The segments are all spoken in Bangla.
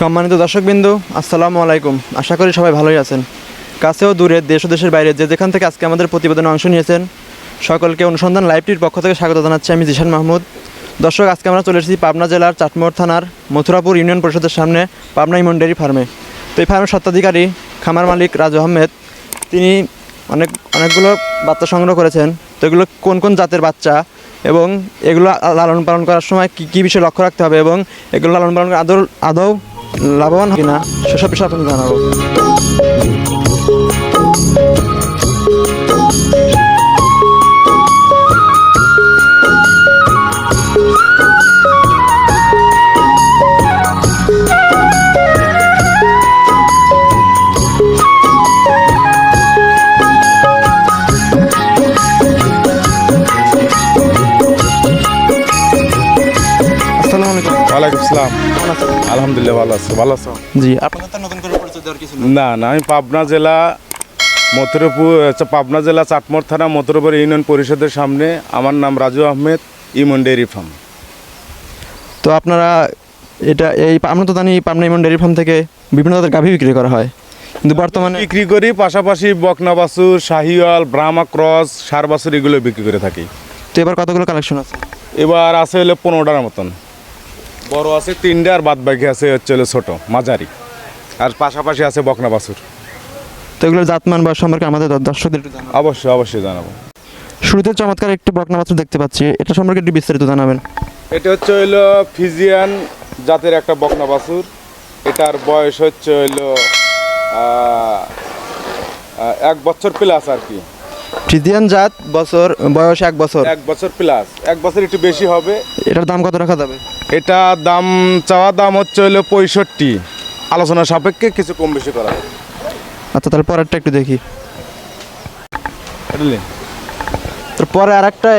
সম্মানিত দর্শকবিন্দু, আসসালামু আলাইকুম। আশা করি সবাই ভালোই আছেন। কাছেও দূরে দেশ ও দেশের বাইরে যে যেখান থেকে আজকে আমাদের প্রতিবেদনে অংশ নিয়েছেন, সকলকে অনুসন্ধান লাইভটির পক্ষ থেকে স্বাগত জানাচ্ছি আমি জিশান মাহমুদ। দর্শক, আজকে আমরা চলে এসেছি পাবনা জেলার চাটমোড় থানার মথুরাপুর ইউনিয়ন পরিষদের সামনে পাবনা ইমন ডেয়ারি ফার্মে। তো এই ফার্মের স্বত্বাধিকারী খামার মালিক রাজু আহমেদ, তিনি অনেক, অনেকগুলো বাচ্চা সংগ্রহ করেছেন। তো এগুলো কোন কোন জাতের বাচ্চা এবং এগুলো লালন পালন করার সময় কী কী বিষয়ে লক্ষ্য রাখতে হবে এবং এগুলো লালন পালন আদৌ আদৌ লাভবান কিনা সেসব বিষয়ে আপনি জানাব। ওয়ালাইকুম আসসালাম কেমন আছেন আলহামদুলিল্লাহ ভালো আছি ভালো আছো? জি আপনাদের তো নতুন করে পরিচয় দেওয়ার কিছু না না আমি পাবনা জেলা মথুরপুর আচ্ছা, পাবনা জেলা চাটমোড় থানা মথুরপুর ইউনিয়ন পরিষদের সামনে আমার নাম রাজু আহমেদ ইমন ডেয়ারি ফার্ম। তো আপনারা এটা এই আমরা তো জানি পাবনা ইমন ডেয়ারি ফার্ম থেকে বিভিন্ন ধরনের গাভী বিক্রি করা হয়। কিন্তু বর্তমানে বিক্রি করি পাশাপাশি বকনা বাছুর শাহিওয়াল ব্রাহ্মা ক্রস সার বাছুর এগুলো বিক্রি করে থাকি। তো এবার কতগুলো কালেকশন আছে? এবার আছে হলো পনেরোটার মতন। বড় আছে তিনটে আর বাদ বাকি আছে হচ্ছে হলো ছোটো মাঝারি। আর পাশাপাশি আছে বকনা বাছুর। তো এগুলোর জাতমান বা সম্পর্কে আমাদের দর্শকদের একটু অবশ্যই অবশ্যই জানাব। শুরুতে চমৎকার একটি বকনা বাছুর দেখতে পাচ্ছি। এটা সম্পর্কে একটু বিস্তারিত জানাবেন। এটা হচ্ছে হইল ফিজিয়ান জাতের একটা বকনা বাছুর। এটার বয়স হচ্ছে হইল এক বছর প্লাস আর কি। ফ্রিজিয়ান জাত বছর বয়স এক বছর। এক বছর প্লাস এক বছর একটু বেশি হবে। এটার দাম কত রাখা যাবে? এটা দাম চাওয়া দাম হচ্ছে হইল পঁয়ষট্টি। আলোচনা সাপেক্ষে কিছু কম বেশি করা হবে আচ্ছা তাহলে পরেরটা একটু দেখি? পরে আর একটা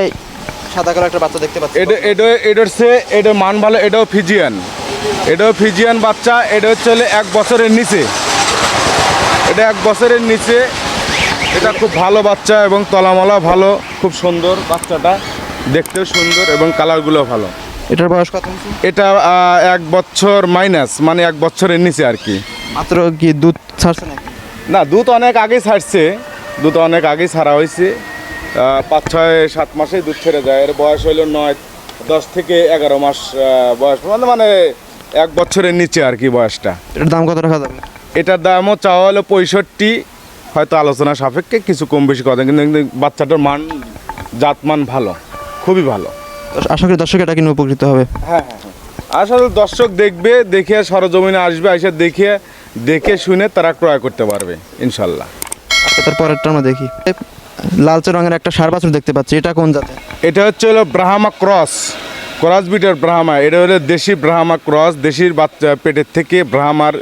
সাদা কালো একটা বাচ্চা দেখতে পাচ্ছি। এটা এটা এটা হচ্ছে এটা মান ভালো এটাও ফিজিয়ান। এটাও ফিজিয়ান বাচ্চা এটা হচ্ছে হলে এক বছরের নিচে। এটা এক বছরের নিচে এটা খুব ভালো বাচ্চা এবং তলামলা ভালো খুব সুন্দর বাচ্চাটা। দেখতেও সুন্দর এবং কালারগুলো ভালো। এটার বয়স কত এটা এক বছর মাইনাস মানে এক বছরের নিচে আর কি। মাত্র কি দুধ ছাড়ছে নাকি? না দুধ অনেক আগেই ছাড়ছে। দুধ অনেক আগেই ছাড়া হয়েছে। পাঁচ ছয় সাত মাসেই দুধ ছেড়ে যায়। এর বয়স হইল নয় দশ থেকে এগারো মাস বয়স। মানে মানে এক বছরের নিচে আর কি বয়সটা। এটার দাম কত রাখা যাবে? এটার দামও চাওয়া হলো পঁয়ষট্টি হয়তো আলোচনা সাপেক্ষে কিছু কম বেশি কথা কিন্তু কিন্তু বাচ্চাটার মান জাত মান ভালো খুবই ভালো। আশা করি দর্শক এটা কিনে উপকৃত হবে। হ্যাঁ হ্যাঁ হ্যাঁ। আসলে দর্শক দেখবে দেখে সরজমিনে আসবে এসে দেখে দেখে শুনে তারা ক্রয় করতে পারবে ইনশাল্লাহ। আচ্ছা তার পরেরটা আমরা দেখি। লালচে রঙের একটা সার বাছুর দেখতে পাচ্ছি এটা কোন জাতের? এটা হচ্ছে হলো ব্রাহ্মা ক্রস। ক্রস বিটের ব্রাহ্মা এটা হলো দেশি ব্রাহ্মা ক্রস দেশির বাচ্চা পেটের থেকে ব্রাহ্মার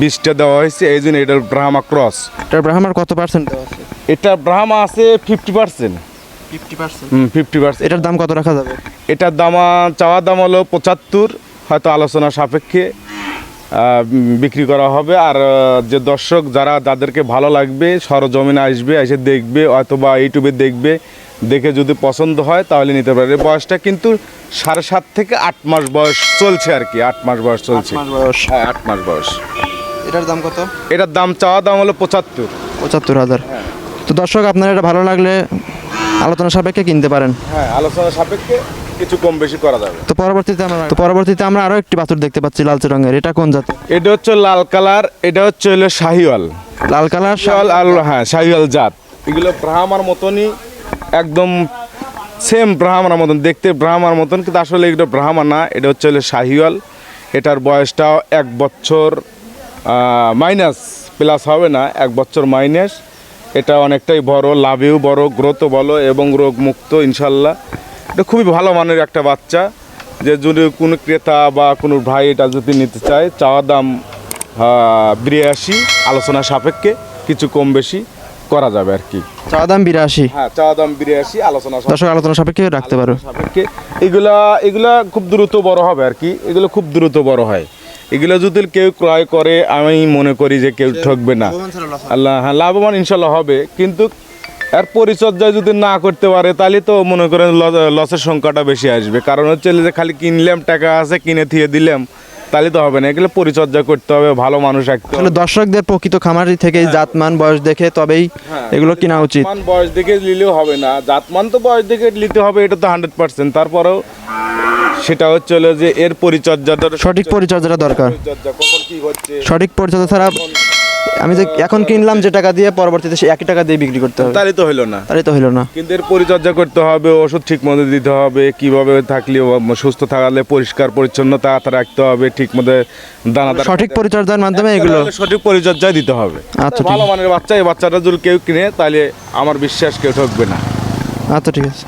বীজটা দেওয়া হয়েছে এই জন্য এটা ব্রাহ্মা ক্রস। এটার ব্রাহ্মার কত পার্সেন্ট দেওয়া আছে? এটা ব্রাহ্মা আছে fifty percent fifty percent fifty percent এটার দাম কত রাখা যাবে? এটার দাম চাওয়ার দাম হলো পঁচাত্তর হয়তো আলোচনা সাপেক্ষে বিক্রি করা হবে। আর যে দর্শক যারা যাদেরকে ভালো লাগবে সরজমিনে আসবে এসে দেখবে অথবা ইউটিউবে দেখবে দেখে যদি পছন্দ হয় তাহলে নিতে পারে। বয়সটা কিন্তু সাড়ে সাত থেকে আট মাস বয়স চলছে আর কি আট মাস বয়স চলছে। বয়স। হ্যাঁ আট মাস বয়স। এটার দাম কত? এটার দাম চাওয়া দাম হলো পঁচাত্তর। পঁচাত্তর হাজার। তো দর্শক আপনার এটা ভালো লাগলে আলোচনা সাপেক্ষে কিনতে পারেন। হ্যাঁ আলোচনা সাপেক্ষে কিছু কম বেশি করা যাবে। তো পরবর্তীতে আমরা তো পরবর্তীতে আমরা আরও একটি বাছুর দেখতে পাচ্ছি লালচে রঙের এটা কোন জাতের? এটা হচ্ছে লাল কালার এটা হচ্ছে হলো শাহিওয়াল। লাল কালার শাহিওয়াল আর হ্যাঁ শাহিওয়াল জাত। এগুলো ব্রাহ্মার মতনই একদম সেম ব্রাহ্মার মতন, দেখতে ব্রাহ্মার মতন, কিন্তু আসলে এটা ব্রাহ্মা না, এটা হচ্ছে হলো শাহিওয়াল এটার বয়সটাও এক বছর মাইনাস প্লাস হবে না, এক বছর মাইনাস এটা অনেকটাই বড়, লাভেও বড় গ্রোথও বলো এবং রোগ মুক্ত ইনশাল্লাহ। এটা খুবই ভালো মানের একটা বাচ্চা। যে যদি কোনো ক্রেতা বা কোনো ভাই এটা যদি নিতে চায়, চাওয়া দাম বিরাশি, আলোচনা সাপেক্ষে, কিছু কম বেশি। করা যাবে আর কি। চাওয়া দাম বিরাশি। হ্যাঁ চাওয়া দাম বিরাশি আলোচনা দর্শক আলোচনা সাপেক্ষে রাখতে পারো। সাপেক্ষে। এগুলা এগুলা খুব দ্রুত বড় হবে আর কি। এগুলো খুব দ্রুত বড় হয়। এগুলো যদি কেউ ক্রয় করে আমি মনে করি যে কেউ ঠকবে না। আল্লাহ হ্যাঁ লাভবান ইনশাল্লাহ হবে। কিন্তু এর পরিচর্যা যদি না করতে পারে তাহলে তো মনে করেন লসের সংখ্যাটা বেশি আসবে। কারণ হচ্ছে যে খালি কিনলাম টাকা আছে কিনে থিয়ে দিলাম। তাহলে তো হবে না এগুলো পরিচর্যা করতে হবে ভালো মানুষ রাখতে হবে। দর্শকদের প্রকৃত খামারি থেকে জাতমান বয়স দেখে তবেই এগুলো কেনা উচিত। বয়স দেখে নিলেও হবে না। জাতমান তো বয়স দেখে নিতে হবে এটা তো হান্ড্রেড পার্সেন্ট তারপরেও সেটা হচ্ছে হলো যে এর পরিচর্যা সঠিক পরিচর্যাটা দরকার। সঠিক পরিচর্যা ছাড়া আমি যে এখন কিনলাম যে টাকা দিয়ে পরবর্তীতে সে একই টাকা দিয়ে বিক্রি করতে হবে। তাহলে তো হলো না। তাহলে তো হইল না। কিন্তু এর পরিচর্যা করতে হবে ওষুধ ঠিক মতো দিতে হবে কীভাবে থাকলে সুস্থ থাকলে পরিষ্কার পরিচ্ছন্নতা রাখতে হবে ঠিক মতো দানাদার সঠিক পরিচর্যার মাধ্যমে এগুলো সঠিক পরিচর্যা দিতে হবে। আচ্ছা, ভালো মানের বাচ্চা এই বাচ্চাটা যদি কেউ কিনে তাহলে আমার বিশ্বাস কেউ ঠকবে না। আচ্ছা ঠিক আছে।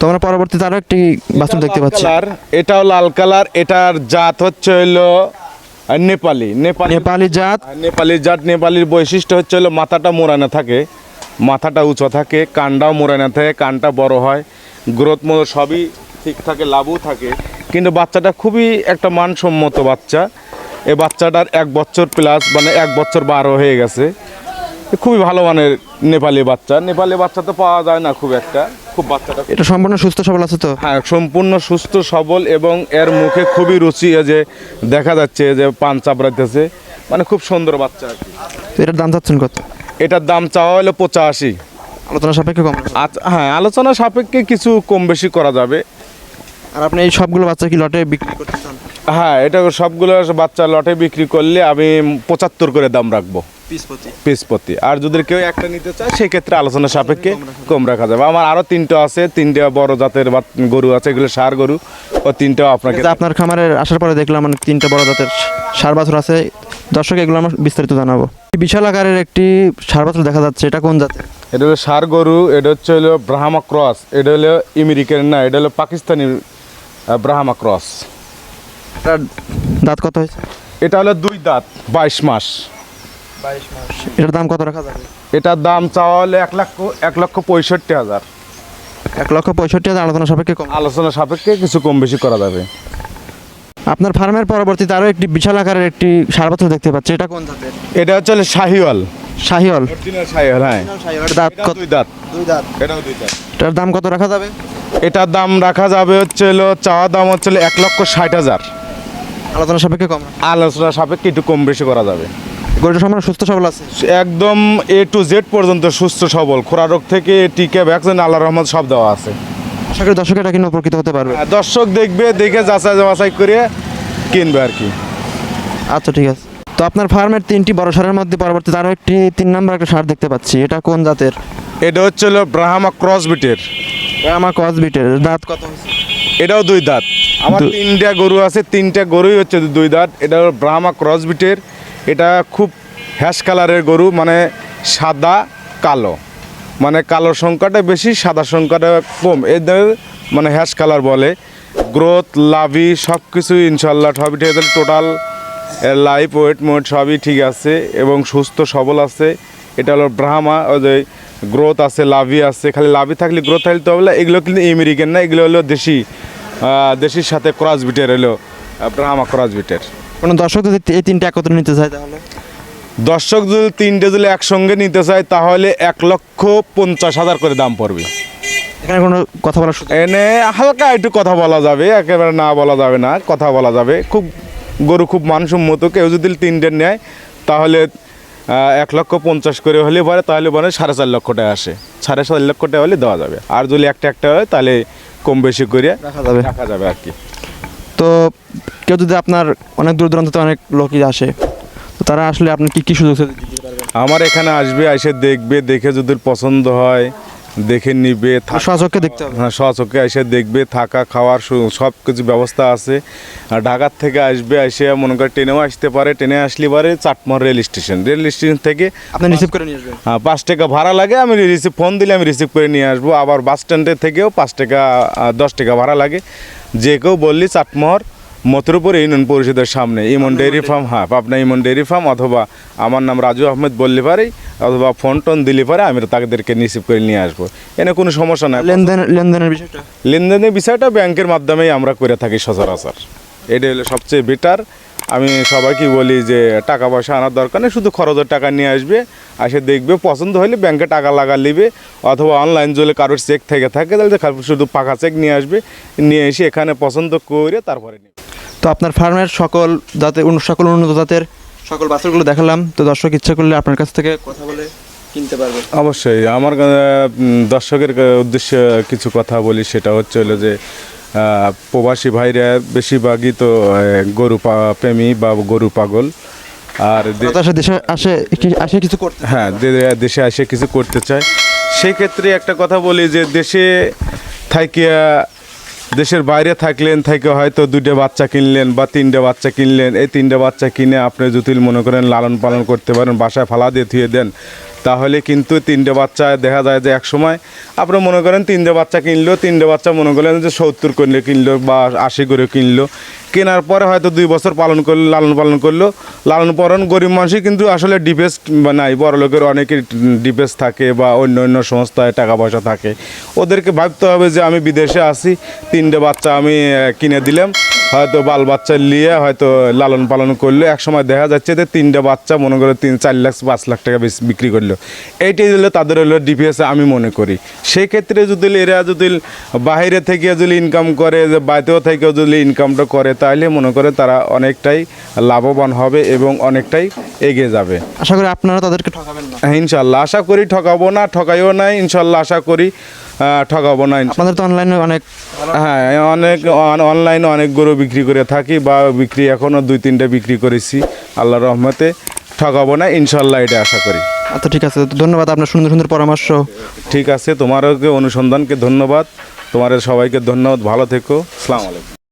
তোমরা পরবর্তীতে আরও একটি বাছুর দেখতে পাচ্ছি। এটাও লাল কালার এটার জাত হচ্ছে হলো আহ, নেপালি নেপালি নেপালি জাত। নেপালি জাত নেপালির বৈশিষ্ট্য হচ্ছে হলো মাথাটা মোড়ানো থাকে মাথাটা উঁচু থাকে কানটাও মোড়ানো থাকে কানটা বড় হয় গ্রোথ মতো সবই ঠিক থাকে লাভও থাকে। কিন্তু বাচ্চাটা খুবই একটা মানসম্মত বাচ্চা। এ বাচ্চাটার এক বছর প্লাস মানে এক বছর বারো হয়ে গেছে। খুবই ভালো মানের নেপালি বাচ্চা। নেপালি বাচ্চা তো পাওয়া যায় না খুব একটা। খুব বাচ্চাটা এটা সম্পূর্ণ সুস্থ সবল আছে তো? হ্যাঁ সম্পূর্ণ সুস্থ সবল এবং এর মুখে খুবই রুচি যে দেখা যাচ্ছে যে পান চাপড়াইতেছে মানে খুব সুন্দর বাচ্চা আর কি। তো এটার দাম চাচ্ছেন কত? এটার দাম চাওয়া হলো পঁচাশি। আলোচনা সাপেক্ষে কম। আচ্ছা হ্যাঁ আলোচনা সাপেক্ষে কিছু কম বেশি করা যাবে। আর আপনি এই সবগুলো বাচ্চা কি লটে বিক্রি করতে চান? হ্যাঁ এটা সবগুলো বাচ্চা লটে বিক্রি করলে আমি পঁচাত্তর করে দাম রাখব। পিস প্রতি পিস প্রতি আর যদি কেউ একটা নিতে চায় সেক্ষেত্রে আলোচনা সাপেক্ষে কম রাখা যাবে। আমার আরও তিনটা আছে তিনটা বড় জাতের গরু আছে এগুলো সার গরু ও তিনটাও আপনাকে আপনার খামারের আসার পরে দেখলাম মানে তিনটা বড় জাতের সার বাছুর আছে। দর্শক এগুলো আমরা বিস্তারিত জানাব। বিশাল আকারের একটি সার বাছুর দেখা যাচ্ছে এটা কোন জাতের? এটা হলো সার গরু এটা হচ্ছে হলো ব্রাহ্মা ক্রস এটা হলো আমেরিকান না এটা হলো পাকিস্তানি ব্রাহ্মা ক্রস এটার দাঁত কত হয়েছে? এটা হলো দুই দাঁত বাইশ মাস। এটার দাম কত রাখা যাবে? এটার দাম চাওয়া হলে এক লক্ষ এক লক্ষ পঁয়ষট্টি হাজার। এক লক্ষ পঁয়ষট্টি হাজার আলোচনা সাপেক্ষে কম। আলোচনা সাপেক্ষে কিছু কম বেশি করা যাবে। আপনার ফার্মের পরবর্তীতে আরও একটি বিশাল আকারের একটি সার বাছুর দেখতে পাচ্ছি। এটা কোন জাতের? এটা হচ্ছে হলো শাহিওয়াল। শাহিওল শাহিওয়াল হ্যাঁ। দাঁত দুই দাঁত। দুই দাঁত। এটাও দুই দাঁত। এটার দাম কত রাখা যাবে? এটার দাম রাখা যাবে হচ্ছে হলো চাওয়া দাম হচ্ছে হলো এক লক্ষ ষাট হাজার। আলোচনা সাপেক্ষে কম? আলোচনা সাপেক্ষে একটু কম বেশি করা যাবে। গরুটা সম্পূর্ণ সুস্থ সবল আছে? একদম এ টু জেড পর্যন্ত সুস্থ সবল। খোরা রোগ থেকে টিকে ভ্যাকসিন আল্লাহ রহমত সব দেওয়া আছে। আশা করি দর্শক এটা কিনে উপকৃত হতে পারবে। আর দর্শক দেখবে দেখে যাচাই বাছাই করে কিনবে আর কি। আচ্ছা ঠিক আছে। তো আপনার ফার্মের তিনটি বড় সারের মধ্যে পরবর্তীতে আরও একটি তিন নম্বর একটা সার দেখতে পাচ্ছি। এটা কোন জাতের? এটা হচ্ছে হলো ব্রাহ্মা ক্রস বিটের আমার কস বিটের দাঁত কত হয়েছে? এটাও দুই দাঁত। আমার তিনটা গরু আছে তিনটা গরুই হচ্ছে দুই দাঁত। এটা ব্রাহ্মা ক্রস বিটের। এটা খুব হ্যাশ কালারের গরু মানে সাদা কালো। মানে কালো সংখ্যাটা বেশি সাদা সংখ্যাটা কম। এদের মানে হ্যাশ কালার বলে। গ্রোথ লাভি সব কিছু ইনশাল্লাহ সবই ঠিক আছে। টোটাল লাইফ ওয়েট মোট সবই ঠিক আছে এবং সুস্থ সবল আছে। এটা হলো ব্রাহ্মা ওই যে গ্রোথ আছে লাভি আছে খালি লাভি থাকলে গ্রোথ থাকলে তো হবে এগুলো কিন্তু আমেরিকান না এগুলো হলো দেশি দেশির সাথে ক্রস বিটের হলো ব্রাহ্মা ক্রস বিটের কোনো দর্শক যদি এই তিনটে একত্রে নিতে চায় তাহলে? দর্শক যদি তিনটে যদি একসঙ্গে নিতে চায় তাহলে এক লক্ষ পঞ্চাশ হাজার করে দাম পড়বে। এখানে কোনো কথা বলার সুযোগ? এনে হালকা একটু কথা বলা যাবে একেবারে না বলা যাবে না কথা বলা যাবে। খুব গরু খুব মানসম্মত কেউ যদি তিনটে নেয় তাহলে এক লক্ষ পঞ্চাশ করে হলে পরে তাহলে বলে সাড়ে চার লক্ষ টাকা আসে। সাড়ে সাত লক্ষ টাকা হলে দেওয়া যাবে। আর যদি একটা একটা হয় তাহলে কম বেশি করে রাখা যাবে। রাখা যাবে আর কি। তো কেউ যদি আপনার অনেক দূর দূরান্ত থেকে অনেক লোকই আসে তো তারা আসলে আপনি কি কি সুযোগ আমার এখানে আসবে এসে দেখবে দেখে যদি পছন্দ হয় দেখে নিবে থাক- সচক্ষে দেখতে হবে। হ্যাঁ সচকে এসে দেখবে থাকা খাওয়ার সব কিছু ব্যবস্থা আছে। আর ঢাকার থেকে আসবে এসে মনে করে ট্রেনেও আসতে পারে ট্রেনে আসলে পারে Chatmohar rail station. Rail station থেকে আপনি রিসিভ করে নিয়ে আসবেন। আহ, পাঁচ টাকা ভাড়া লাগে আমি রিসিভ ফোন দিলে আমি রিসিভ করে নিয়ে আসব। আবার বাস স্ট্যান্ডের থেকেও পাঁচ টাকা দশ টাকা ভাড়া লাগে। যে কেউ বললি চাটমোহর মথুরপুর ইউনিয়ন পরিষদের সামনে। ইমন ডেয়ারি ফার্ম হ্যাঁ পাবনা ইমন ডেয়ারি ফার্ম অথবা আমার নাম রাজু আহমেদ বললে পারে অথবা ফোন টোন দিলে পারে আমি তাদেরকে রিসিভ করে নিয়ে আসব। এনে কোনো সমস্যা নাই। লেনদেন লেনদেনের বিষয়টা? লেনদেনের বিষয়টা ব্যাংকের মাধ্যমেই আমরা করে থাকি সচরাচর। এটা হলো সবচেয়ে বেটার আমি সবাইকে বলি যে টাকা পয়সা আনার দরকার নেই শুধু খরচের টাকা নিয়ে আসবে আসে দেখবে পছন্দ হলে ব্যাংকে টাকা লাগা নিবে অথবা অনলাইন যদি কারোর চেক থেকে থাকে তাহলে শুধু পাকা চেক নিয়ে আসবে নিয়ে এসে এখানে পছন্দ করে তারপরে নেবে। তো আপনার ফার্মের সকল জাতের উন- সকল উন্নত জাতের সকল বাছুরগুলো দেখালাম। তো দর্শক ইচ্ছা করলে আপনার কাছ থেকে কথা বলে কিনতে পারবে। অবশ্যই আমার দর্শকের উদ্দেশ্যে কিছু কথা বলি সেটা হচ্ছে হলো যে প্রবাসী ভাইরা বেশিরভাগই তো গরু পা- প্রেমী বা গরু পাগল। আর আসে দেশে আসে আসে কিছু করতে হ্যাঁ দেশে এসে কিছু করতে চায়। সেই ক্ষেত্রে একটা কথা বলি যে দেশে থাকিয়া দেশের বাইরে থাকলেন, থেকে হয়তো দুটো বাচ্চা কিনলেন বা তিনটে বাচ্চা কিনলেন, এই তিনটে বাচ্চা কিনে আপনি যদি মনে করেন লালন পালন করতে পারেন, বাসায় ফালা দিয়ে থুয়ে দেন, তাহলে কিন্তু তিনটে বাচ্চা দেখা যায় যে এক সময় আপনি মনে করেন তিনটে বাচ্চা কিনলো, তিনটে বাচ্চা মনে করেন যে সত্তর করে কিনলো বা আশি করে কিনলো কেনার পরে হয়তো দুই বছর পালন করল, লালন পালন করল। লালন পালন গরিব মানুষই কিন্তু আসলে ডিপেস নাই, বড় লোকের অনেকে ডিপেস থাকে বা অন্য অন্য সংস্থায় টাকা পয়সা থাকে। ওদেরকে ভাবতে হবে যে আমি বিদেশে আসি তিনটে বাচ্চা আমি কিনে দিলাম। হয়তো বাল বাচ্চা নিয়ে হয়তো লালন পালন করল। এক সময় দেখা যাচ্ছে যে তিনটে বাচ্চা মনে করে তিন চার লাখ পাঁচ লাখ টাকা বেশ বিক্রি করল। এইটাই হলো তাদের হলো ডিপিএস আমি মনে করি। সেই ক্ষেত্রে যদি এরা যদি বাইরে থেকে যদি ইনকাম করে যে বাড়িতেও থেকেও যদি ইনকামটা করে তাহলে মনে করে তারা অনেকটাই লাভবান হবে এবং অনেকটাই এগিয়ে যাবে। আশা করি আপনারা তাদেরকে ঠকাবেন না। ইনশাল্লাহ আশা করি ঠকাবো না ঠকাইও নাই ইনশাল্লাহ আশা করি ঠকাবো না। আপনাদের তো অনলাইনে অনেক হ্যাঁ অনেক অন- অনলাইনে অনেক গরু বিক্রি করে থাকি বা বিক্রি এখনও দুই তিনটা বিক্রি করেছি আল্লাহ রহমতে। ঠকাবো না ইনশাল্লাহ এটা আশা করি। আচ্ছা ঠিক আছে। তো ধন্যবাদ আপনার সুন্দর সুন্দর পরামর্শ। ঠিক আছে তোমারও অনুসন্ধানকে ধন্যবাদ। তোমার সবাইকে ধন্যবাদ। ভালো থেকো। সালাম আলাইকুম।